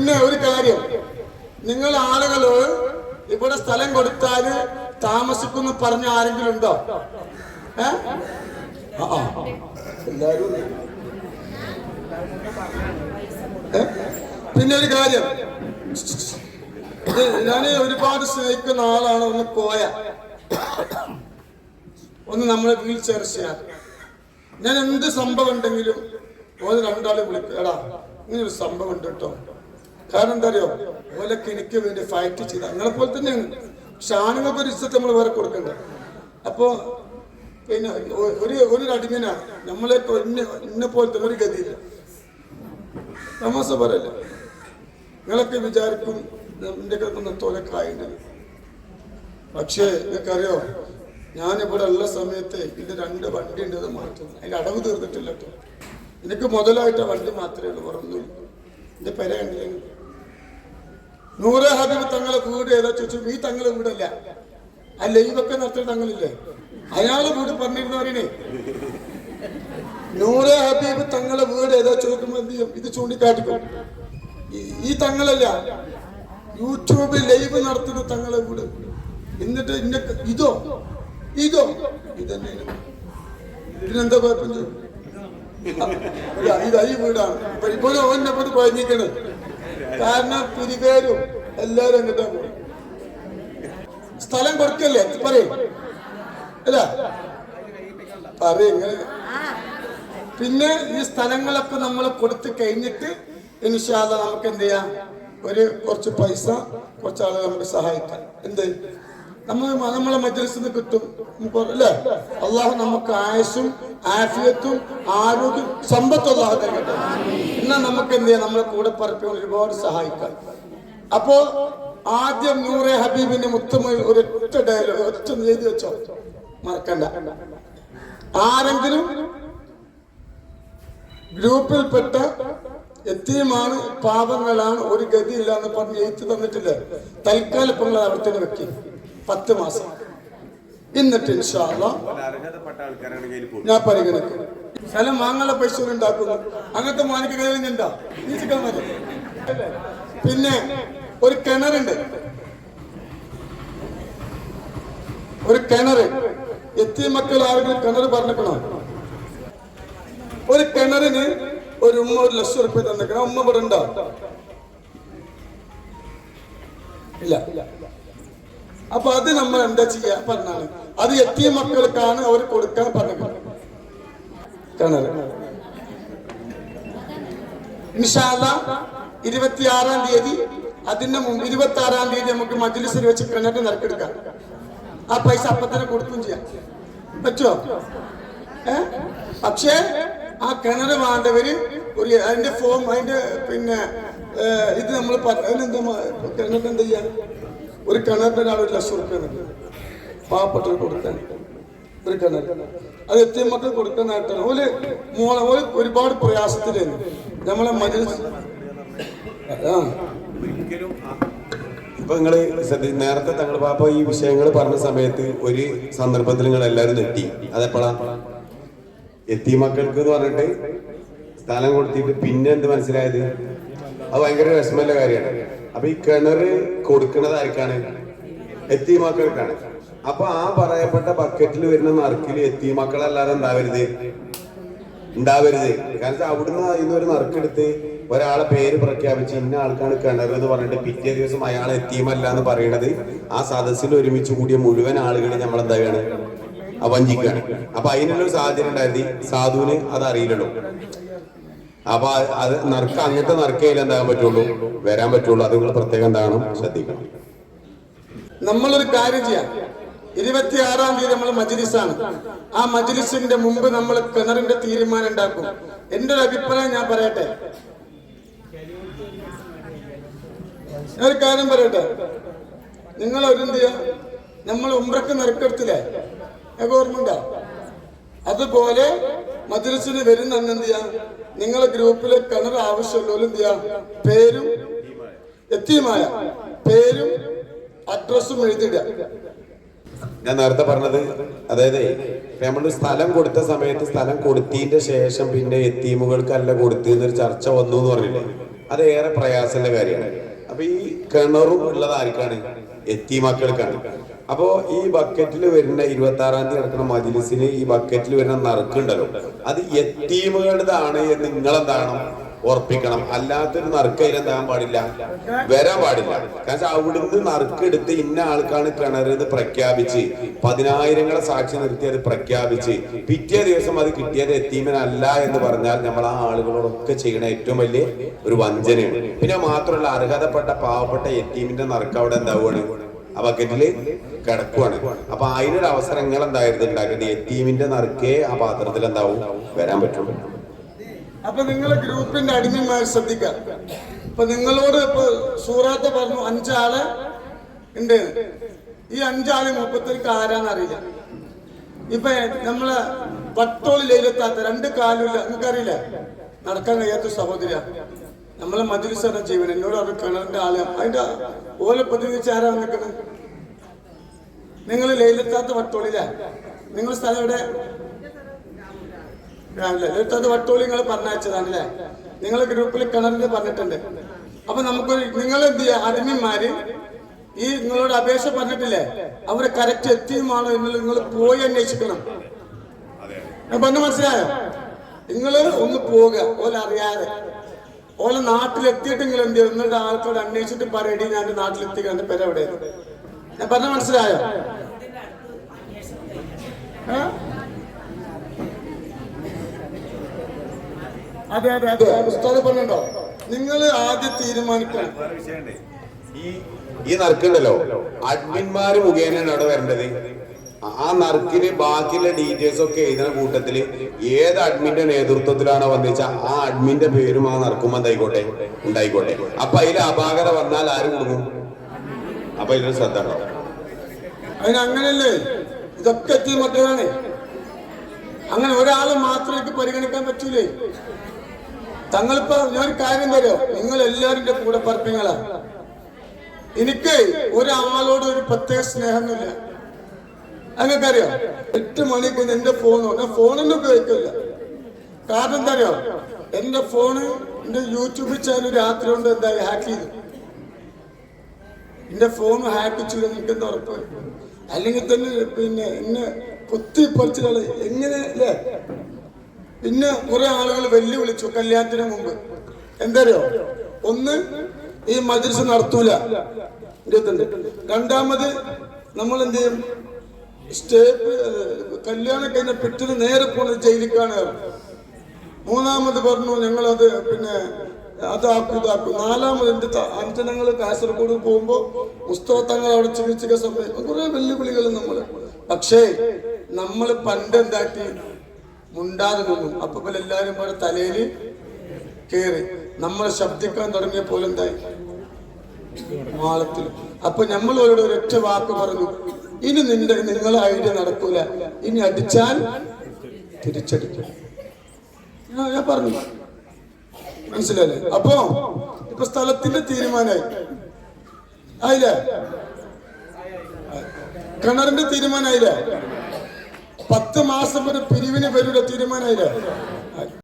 പിന്നെ ഒരു കാര്യം. നിങ്ങൾ ആളുകളോട് ഇവിടെ സ്ഥലം കൊടുത്താൽ താമസിക്കുന്നു പറഞ്ഞ ആരെങ്കിലും ഉണ്ടോ. എല്ലാരും. പിന്നെ ഒരു കാര്യം. ഞാൻ ഒരുപാട് സ്നേഹിക്കുന്ന ആളാണ് ഒന്ന് കോയ ഒന്ന് നമ്മളെ വീൽ ചെയർ ചെയ്യാൻ. ഞാൻ എന്ത് സംഭവം ഉണ്ടെങ്കിലും ഓന് രണ്ടാളെ വിളിക്കും. എടാ ഇങ്ങനെ ഒരു സംഭവം ഉണ്ട് കേട്ടോ. കാരണം എന്താ അറിയോ? ഓലൊക്കെ എനിക്ക് വേണ്ടി ഫൈറ്റ് ചെയ്ത. നിങ്ങളെ പോലെ തന്നെ പക്ഷെ ആണുങ്ങൾക്ക് ഒരു ഇഷ്ടത്തെ നമ്മൾ വേറെ കൊടുക്കണ്ട? അപ്പോ പിന്നെ ഒരു ഒരു അടിമന. നമ്മളെയൊക്കെ ഇന്ന പോലത്തെ ഒരു ഗതിയില്ല തമാസ പറയല്ല. നിങ്ങളൊക്കെ വിചാരിക്കും എന്റെ കിടക്കുന്ന തോലക്കായിട്ട് പക്ഷേ നിങ്ങൾക്കറിയോ? ഞാനിവിടെ ഉള്ള സമയത്ത് ഇതിന്റെ രണ്ട് വണ്ടി ഉണ്ട് അത് മാറ്റുന്നു അതിന്റെ അടവ് തീർന്നിട്ടില്ല കേട്ടോ. എനിക്ക് മുതലായിട്ട് വണ്ടി മാത്രമേ ഉള്ളൂ പുറന്നു എന്റെ പെര കണ്ടില്ല? നൂറെ ഹബീബ് തങ്ങളെ വീട് ഏതാ ചോദിച്ചു ഈ തങ്ങളെ വീടല്ല ആ ലൈവൊക്കെ നടത്തിയ തങ്ങളില്ലേ? അയാളെ വീട് പറയണേ നൂറെ ഹബീബ് തങ്ങളെ വീട് ഏതാ ചോദിക്കുമ്പോ എന്ത് ചെയ്യും? ഇത് ചൂണ്ടിക്കാട്ടിക്കും. ഈ- തങ്ങളല്ല യൂട്യൂബിൽ ലൈവ് നടത്തുന്ന തങ്ങളെ വീട് എന്നിട്ട് ഇന്ന ഇതോ? ഇതോ? ഇതന്നെ. ഇതിനെന്താ കുഴപ്പം? ഇതാ, വീടാണ്. ഇപ്പൊ ഇപ്പോഴും ഓന്നെ കുഴഞ്ഞിരിക്കണത് കാരണം പിരിവേരും എല്ലാരും അങ്ങോട്ടാ പോയി സ്ഥലം കൊടുക്കല്ലേ പറയും. അല്ല. പറയും ഇങ്ങനെ. പിന്നെ ഈ സ്ഥലങ്ങളൊക്കെ നമ്മൾ കൊടുത്തു കഴിഞ്ഞിട്ട് ഇൻഷാല്ല നമുക്ക് എന്ത് ചെയ്യാം? ഒരു കുറച്ച് പൈസ കുറച്ച് ആളുകൾ നമുക്ക് സഹായിക്കാം. എന്ത്? നമ്മൾ നമ്മളെ മജ്ലിസിൽ നിന്ന് കിട്ടും അല്ലേ? അള്ളാഹു നമുക്ക് ആയുസും ആഫിയത്തും ആരോഗ്യം സമ്പത്തും അള്ളാഹു തരട്ടെ എന്നാ നമുക്ക് എന്ത് ചെയ്യാം? നമ്മളെ കൂടെ പറപ്പിക്കാൻ ഒരുപാട് സഹായിക്കാം. അപ്പോ ആദ്യം നൂറെ ഹബീബിന്റെ മുത്തമ ഒരൊറ്റ ഡയലോഗ് ഒറ്റ എഴുതി വെച്ചോ? മറക്കണ്ട. ആരെങ്കിലും ഗ്രൂപ്പിൽപ്പെട്ട എത്തിയുമാണ് പാപങ്ങളാണ് ഒരു ഗതിയില്ല എന്ന് പറഞ്ഞ് എഴുത്ത് തന്നിട്ടില്ല? തൽക്കാലം ഇപ്പൊ നിങ്ങൾ അവിടെ തന്നെ വെക്കി. പത്ത് മാസം. എന്നിട്ട് ഞാൻ പരിഗണിക്കും. സ്ഥലം വാങ്ങാനുള്ള പൈസ ഉണ്ടാക്കുന്നു. അങ്ങനത്തെ മാനിക്ക് കഴിഞ്ഞിട്ടുണ്ടോ പിന്നെ ഒരു കിണറുണ്ട് ഒരു കിണറ് എത്തിയ മക്കൾ ആരെങ്കിലും കിണർ പറഞ്ഞിക്കണോ ഒരു കിണറിന് ഒരു ഉമ്മ ഒരു ലക്ഷം റുപ്യ തന്നിക്കണം ഉമ്മ ഇവിടെ ഉണ്ടോ? ഇല്ല. അപ്പൊ അത് നമ്മൾ എന്താ ചെയ്യാ പറഞ്ഞാണ് അത് എത്തിയ മക്കൾക്കാണ് അവർ കൊടുക്കാൻ പറഞ്ഞത്. നിഷാദ ഇരുപത്തിയാറാം തീയതി അതിന്റെ മുമ്പ് ഇരുപത്തി ആറാം തീയതി നമുക്ക് മജ്ലിസിൽ വെച്ച് കിണറ്റ് നിരക്കെടുക്കാം. ആ പൈസ അപ്പൊ തന്നെ കൊടുക്കുകയും ചെയ്യാം. പറ്റുമോ ഏ? പക്ഷേ ആ കിണർ വേണ്ടവര് ഒരു അതിന്റെ ഫോം അതിന്റെ പിന്നെ ഇത് നമ്മൾ എന്താ കിണറ്റ് എന്താ ചെയ്യാൻ ഒരു കിണറിന്റെ ഒരാൾ ഒരു ലക്ഷം റുപ്യ പാവപ്പെട്ടവർ കൊടുക്കാൻ. ഒരു കിണർ. അത് എത്തിയ മക്കൾ കൊടുക്കാനായിട്ടാണ് ഓൽ മോളെ ഓൽ ഒരുപാട് പ്രയാസത്തിലായിരുന്നു. നമ്മളെ മജ്ലിസ് ഇപ്പൊ നിങ്ങൾ നേരത്തെ തങ്ങൾ പാപ്പ ഈ വിഷയങ്ങൾ പറഞ്ഞ സമയത്ത് ഒരു സന്ദർഭത്തിൽ നിങ്ങൾ എല്ലാവരും നെട്ടി. അതെപ്പോഴാ? എത്തി മക്കൾക്ക് എന്ന് പറഞ്ഞിട്ട് സ്ഥലം കൊടുത്തിട്ട് പിന്നെ എന്ത് മനസ്സിലായത്? അത് ഭയങ്കര വിഷമല്ല കാര്യമാണ്. അപ്പൊ ഈ കിണറ് കൊടുക്കുന്നത് ആർക്കാണ് എത്തിമാക്കൾക്കാണ്. അപ്പൊ ആ പറയപ്പെട്ട ബക്കറ്റിൽ വരുന്ന നറുക്കിൽ എത്തിമാക്കളല്ലാതെ ഉണ്ടാവരുത് ഉണ്ടാവരുത്. കാരണം അവിടുന്ന് ഇന്ന് ഒരു നറുക്കെടുത്ത് ഒരാളെ പേര് പ്രഖ്യാപിച്ച് ഇന്ന ആൾക്കാണ് കിണർ എന്ന് പറഞ്ഞിട്ട് പിറ്റേ ദിവസം അയാൾ എത്തിയമല്ല എന്ന് പറയുന്നത് ആ സദസ്സിൽ ഒരുമിച്ച് കൂടിയ മുഴുവൻ ആളുകളെ നമ്മൾ എന്താണ് വഞ്ചിക്കുകയാണ് അപ്പൊ അതിനുള്ള സാധ്യത ഉണ്ടായിരുന്നു. സാധുവിന് അത് അറിയില്ലല്ലോ. അപ്പൊ അത് നറുക്ക അങ്ങനത്തെ നറുക്കയിൽ എന്താകാൻ പറ്റുള്ളൂ? വരാൻ പറ്റുള്ളൂ. അത് നിങ്ങൾ പ്രത്യേകം എന്താണ് ശ്രദ്ധിക്കണം. നമ്മളൊരു കാര്യം ചെയ്യാം. ഇരുപത്തിയാറാം തീയതി നമ്മൾ മജ്ലിസാണ്. ആ മജ്ലിസിന്റെ മുമ്പ് നമ്മൾ കിണറിന്റെ തീരുമാനം ഉണ്ടാക്കും എന്റെ ഒരു അഭിപ്രായം ഞാൻ പറയട്ടെ? ഒരു കാര്യം പറയട്ടെ? നിങ്ങൾ ഒരു നമ്മൾ ഉമ്രക്ക് നിരക്കെടുത്തില്ലേ ഞങ്ങൾക്ക് ഓർമ്മയുണ്ടോ? അതുപോലെ മദ്രസിന് വരുന്ന അന്ന് എന്ത് ചെയ്യാ? നിങ്ങളെ ഗ്രൂപ്പിലെ കിണർ ആവശ്യമുള്ളവരും എന്ത് ചെയ്യാം? പേരും എത്തിയുമായ പേരും അഡ്രസ്സും എഴുതിയിടുക. ഞാൻ നേരത്തെ പറഞ്ഞത് അതായത് നമ്മൾ സ്ഥലം കൊടുത്ത സമയത്ത് സ്ഥലം കൊടുത്തതിന്റെ ശേഷം പിന്നെ എത്തീമുകൾക്കല്ല കൊടുത്തതെന്നൊരു ചർച്ച വന്നു എന്ന് പറഞ്ഞില്ലേ? അത് ഏറെ പ്രയാസമുള്ള കാര്യമാണ്. അപ്പൊ ഈ കിണറും ഉള്ളത് ആർക്കാണ് എത്തി മക്കൾക്കാണ് അപ്പോ ഈ ബക്കറ്റിൽ വരുന്ന ഇരുപത്തി ആറാം തീയതി നടക്കുന്ന മജിലിസിന് ഈ ബക്കറ്റിൽ വരുന്ന നറുക്കുണ്ടല്ലോ. അത് എത്തീമുകളുടേതാണ് എന്ന് നിങ്ങളെന്താണ് ഉറപ്പിക്കണം. അല്ലാത്തൊരു നറുക്ക് അതിലെന്താകാൻ പാടില്ല. വരാൻ പാടില്ല. കാരണം അവിടുന്ന് നറുക്കെടുത്ത് ഇന്ന ആൾക്കാണ് കിണറെന്ന് പ്രഖ്യാപിച്ച് പതിനായിരങ്ങളെ സാക്ഷി നിർത്തി അത് പ്രഖ്യാപിച്ച് പിറ്റേ ദിവസം അത് കിട്ടിയത് എത്തീമനല്ല എന്ന് പറഞ്ഞാൽ നമ്മൾ ആ ആളുകളോടൊക്കെ ചെയ്യണ ഏറ്റവും വലിയ ഒരു വഞ്ചനയാണ്. പിന്നെ മാത്രമല്ല അർഹതപ്പെട്ട പാവപ്പെട്ട എത്തീമിന്റെ നറുക്ക് അവിടെ എന്താവുകയാണ് ആ ബക്കറ്റിൽ കിടക്കുവാണ്. അപ്പൊ അതിനൊരു അവസരങ്ങൾ എന്തായിരുന്നു ഉണ്ടാക്കുന്നത് എത്തീമിന്റെ നറുക്കേ ആ പാത്രത്തിൽ എന്താവും വരാൻ പറ്റും. അപ്പൊ നിങ്ങളെ ഗ്രൂപ്പിന്റെ അടിമന്മാർ ശ്രദ്ധിക്കാം. ഇപ്പൊ നിങ്ങളോട് ഇപ്പൊ സൂറാത്ത പറഞ്ഞു അഞ്ചാൾ ഉണ്ട്. ഈ അഞ്ചാൾ മുപ്പത്തിലേക്ക് ആരാന്നറിയില്ല. ഇപ്പൊ നമ്മളെ പട്ടോളി ലയിലെത്താത്ത രണ്ട് കാലുമില്ല. നിങ്ങൾക്കറിയില്ല? നടക്കാൻ കഴിയാത്ത സഹോദര നമ്മളെ മധുരിസയുടെ ജീവൻ. എന്നോട് അവർ കിണറിന്റെ ആൾ. അതിന്റെ ഓല പ്രതിനിധിച്ച് ആരാ നിൽക്കുന്നത് നിങ്ങൾ ലൈലത്താത്ത വട്ടോളില്ല നിങ്ങൾ സ്ഥലം എവിടെ? രാവിലെ എടുത്തത് വട്ടോളി നിങ്ങൾ പറഞ്ഞയച്ചതാണല്ലേ നിങ്ങൾ ഗ്രൂപ്പിൽ കിണറിന് പറഞ്ഞിട്ടുണ്ട്. അപ്പൊ നമുക്ക് നിങ്ങൾ എന്ത് ചെയ്യുക അടിമന്മാര് ഈ നിങ്ങളോട് അപേക്ഷ പറഞ്ഞിട്ടില്ലേ? അവരെ കറക്റ്റ് എത്തിയുമാണോ എന്നുള്ളത് നിങ്ങൾ പോയി അന്വേഷിക്കണം. പറഞ്ഞ മനസ്സിലായോ? നിങ്ങൾ ഒന്ന് പോവുക ഓല അറിയാതെ. ഓല നാട്ടിലെത്തിയിട്ട് നിങ്ങൾ എന്ത് ചെയ്യും? നിങ്ങളുടെ ആൾക്കാരോട് അന്വേഷിച്ചിട്ട് പറയടി ഞാൻ നാട്ടിലെത്തി കണ്ട് ഞാൻ പറഞ്ഞ മനസ്സിലായോ? അതെ അതെ അതെ. ഉസ്താദ് പറഞ്ഞോ നിങ്ങൾ ആദ്യം തീരുമാനിക്കണം. ഈ ഈ നറുക്കുണ്ടല്ലോ. അഡ്മിന്മാര് മുഖേനയാണ് അവിടെ വരേണ്ടത്. ആ നറുക്കിന് ബാക്കിയുള്ള ഡീറ്റെയിൽസ് ഒക്കെ എഴുതുന്ന കൂട്ടത്തിൽ ഏത് അഡ്മിന്റെ നേതൃത്വത്തിലാണോ വന്നിച്ച ആ അഡ്മിന്റെ പേരും ആ നറുക്കുമ്പോ എന്തായിക്കോട്ടെ? ഉണ്ടായിക്കോട്ടെ. അപ്പൊ അതിൽ അപാകത വന്നാൽ ആരും കൊടുക്കും അപ്പൊ ഇതിന് ശ്രദ്ധ ഉണ്ടാവും. അതിന് അങ്ങനെയല്ലേ ഇതൊക്കെ എത്തി മറ്റേതാണ്. അങ്ങനെ ഒരാളെ മാത്രം എനിക്ക് പരിഗണിക്കാൻ പറ്റൂലേ? തങ്ങളിപ്പോ ഞാൻ ഒരു കാര്യം തരോ? നിങ്ങൾ എല്ലാവരും കൂടെ പറപ്പിങ്ങളാ. എനിക്ക് ഒരാളോട് ഒരു പ്രത്യേക സ്നേഹമൊന്നുമില്ല. അങ്ങക്കറിയോ എട്ട് മണിക്ക് എന്റെ ഫോണോ ഞാൻ ഫോണൊന്നും ഉപയോഗിക്കില്ല. കാരണം എന്താ അറിയോ? എന്റെ ഫോണ് എന്റെ യൂട്യൂബ് ചാനൽ രാത്രി കൊണ്ട് എന്താ ഹാക്ക് ചെയ്തു. എന്റെ ഫോൺ ഹാക്ക് ചെയ്തു. നിൽക്കുന്ന ഉറപ്പ്? അല്ലെങ്കിൽ തന്നെ പിന്നെ എന്നെ കുത്തി പറിച്ചത് എങ്ങനെ അല്ലേ? പിന്നെ കുറെ ആളുകൾ വെല്ലുവിളിച്ചു കല്യാണത്തിന് മുമ്പ്. എന്തറിയോ? ഒന്ന് ഈ മദ്രസ നടത്തൂല. ഇരുപത്തിണ്ട് രണ്ടാമത് നമ്മൾ എന്ത് ചെയ്യും സ്റ്റേപ്പ് കല്യാണം കഴിഞ്ഞ പെട്ടിന് നേരെ പോണത് ജയിലിക്കാണ് മൂന്നാമത് പറഞ്ഞു ഞങ്ങളത് പിന്നെ അതാക്കും ഇതാക്കും. നാലാമത് എന്റെ അഞ്ചനങ്ങൾ കാസർഗോഡ് പോകുമ്പോൾ പുസ്തകത്തങ്ങൾ തങ്ങൾ അവിടെ ചികിത്സിക്ക സമയം. കുറെ വെല്ലുവിളികൾ നമ്മൾ. പക്ഷേ നമ്മൾ പണ്ട് എന്താക്കി മുണ്ടാതെ നിന്നു. അപ്പൊ പോലെ എല്ലാവരും കൂടെ തലയിൽ കേറി. നമ്മൾ ശബ്ദിക്കാൻ തുടങ്ങിയപ്പോൾ എന്തായി? മാളത്തിൽ. അപ്പൊ നമ്മൾ അവരോട് ഒരൊറ്റ വാക്ക് പറഞ്ഞു. ഇനി നിന്റെ നിങ്ങളെ ഐഡിയ നടക്കൂല. ഇനി അടിച്ചാൽ തിരിച്ചടിക്കും. ഞാൻ പറഞ്ഞു. മനസ്സിലായില്ലേ? അപ്പോ ഇപ്പൊ സ്ഥലത്തിന്റെ തീരുമാനമായി ആയില്ലേ? കിണറിന്റെ തീരുമാനമായില്ലേ പത്ത് മാസം വരെ പിരിവിന് പേരുടെ തീരുമാനമായില്ലേ